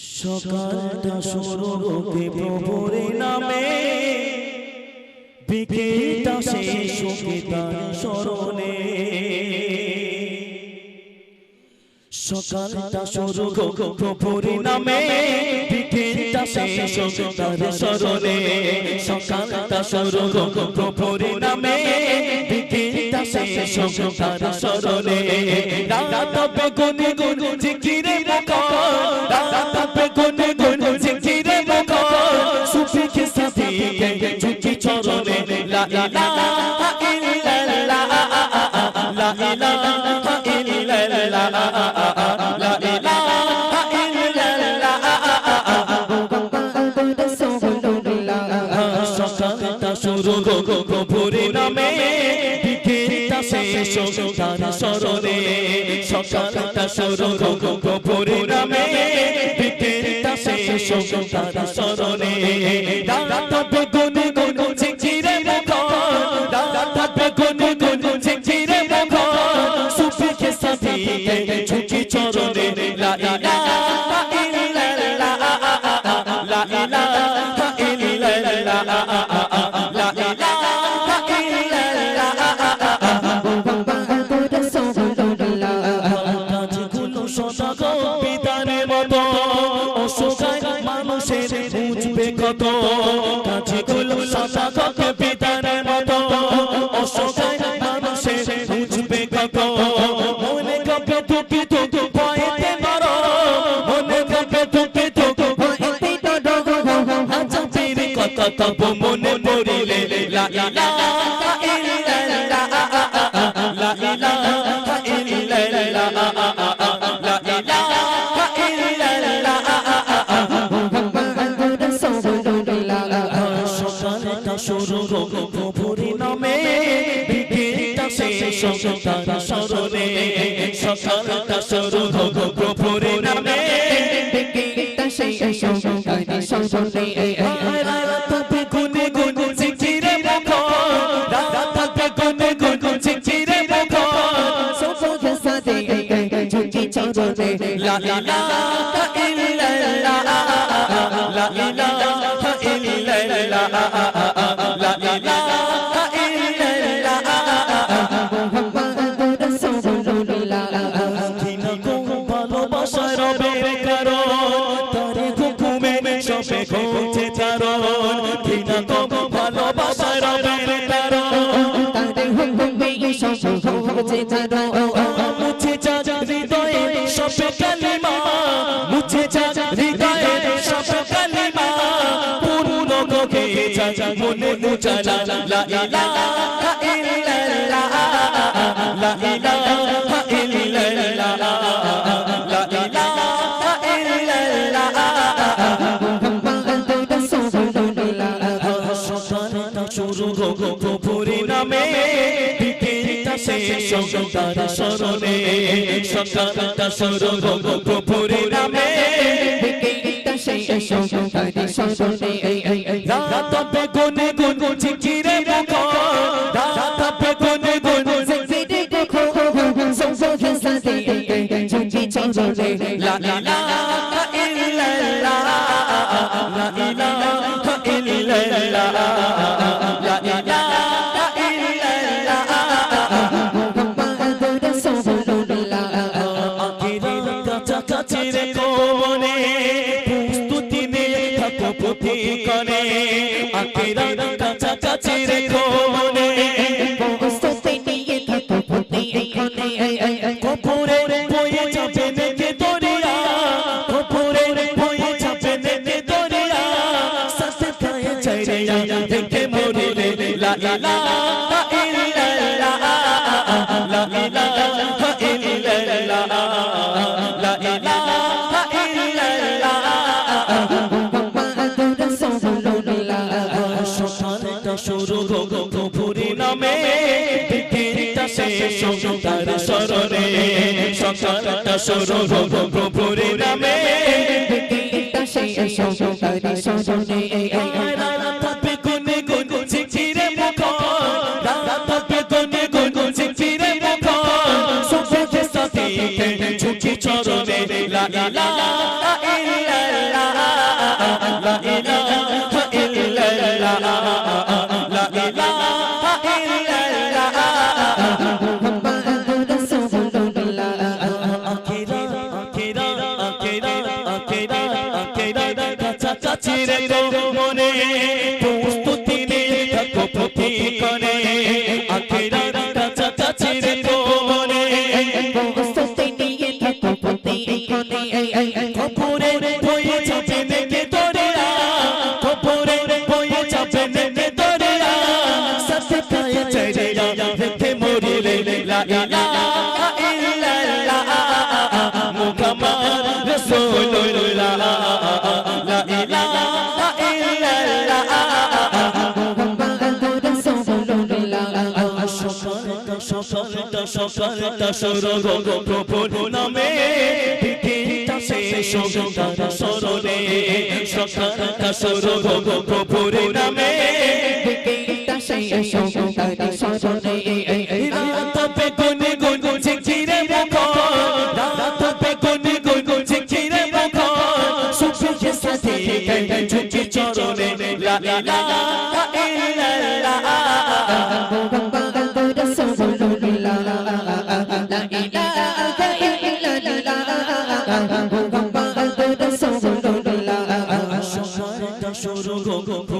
সকালটা সৌরভে প্রভুরে নামে। বিকেলটা শেষ শোকে তার স্মরণে। সকালটা শুরু প্রভুরে নামে। বিকেলটা শেষ শোকে তার স্মরণে। সকালটা শুরু প্রভুরে নামে। বিকেলটা শেষ শোকে তার স্মরণে। রাত বেগুনে গুন জিকিরে লা ইলাহা ইল্লাল্লাহ লা ইলাহা ইল্লাল্লাহ লা ইলাহা ইল্লাল্লাহ সকালটা শুরু প্রভুরে নামে বিকেলটা শেষ তার স্মরণে সকালটা শুরু প্রভুরে নামে বিকেলটা শেষ তার স্মরণে রাত বেগুনে সদা বিধানের মতো অসুখায় মানুষের বুঝবে কত? কাজগুলো সদা বিধানের মতো অসুখায় মানুষের বুঝবে কত? মনে কবে তুমি তো ভয়েতে মারো, মনে কবে তুমি তো আচ্ছা ফিরে কত তব মনে পড়িলে লা। সকালটা শুরু প্রভুর নামে বিকেলটা শেষ তার স্মরণে সকালটা শুরু নামে ইলাহা লা ইলাহা ইল্লাল্লাহ কিনা কো ভালোবাসার রবের কারণ তারে হুকুমে সবে ঘটে চারণ মুছে যা হৃদয়ে মনে উজালা লা ইলাহা ইল্লাল্লাহ লা ইলাহা ইল্লাল্লাহ লা ইলাহা ইল্লাল্লাহ সকালটা শুরু প্রভুরি নামে শেষ তার স্মরণে সকালটা শুরু প্রভুরি নামে রাত বেগুনে গুন জিকিরে মুখর রাত বেগুনে গুন লা ইলাহা ইল্লাল্লাহ লা ইলাহা ইল্লাল্লাহ লা ইলাহা ইল্লাল্লাহ আখিরাত কাছাকাছি রেখো মনে প্রস্তুতি নিয়ে থাকো প্রতি করে আখিরাত কাছাকাছি রেখো মনে কপুরে বয়ে যাবে নেকে দরিয়া কপুরে বয়ে যাবে নেকে দরিয়া। সাথে গায়ে চাইরিয়া দেখে মরিলে লা ইলাহা ইল্লাল্লাহ শুরু প্রভুরি নামে বিকেলটা শেষ তার স্মরণে সকালটা শুরু প্রভুরি নামে ঝুঁকি চরণে লা আখেরা আখেরা কাছাকাছি রে তো মনে প্রস্তুতি নিয়ে থাকো প্রতিক্ষণে আখেরা কাছাকাছি রে তো মনে খপরে বয়ে যাবে নেকে দরিয়া খপরে বয়ে যাবে নেকে দরিয়া সাথে পায়ে চড়িয়া রেখে মরিলে লা সকালটা সকালটা সকালটা সরগ প্রভুর নামে। বিকেলটা শেষ তার স্মরণে। সকালটা সরগ প্রভুর নামে। রাত পে গুন গুন ঝিঝিরে মুখ রাত পে গুন গুন ঝিঝিরে মুখ সুখে সাথে চরণে। লা। শুরু প্রভুর নামে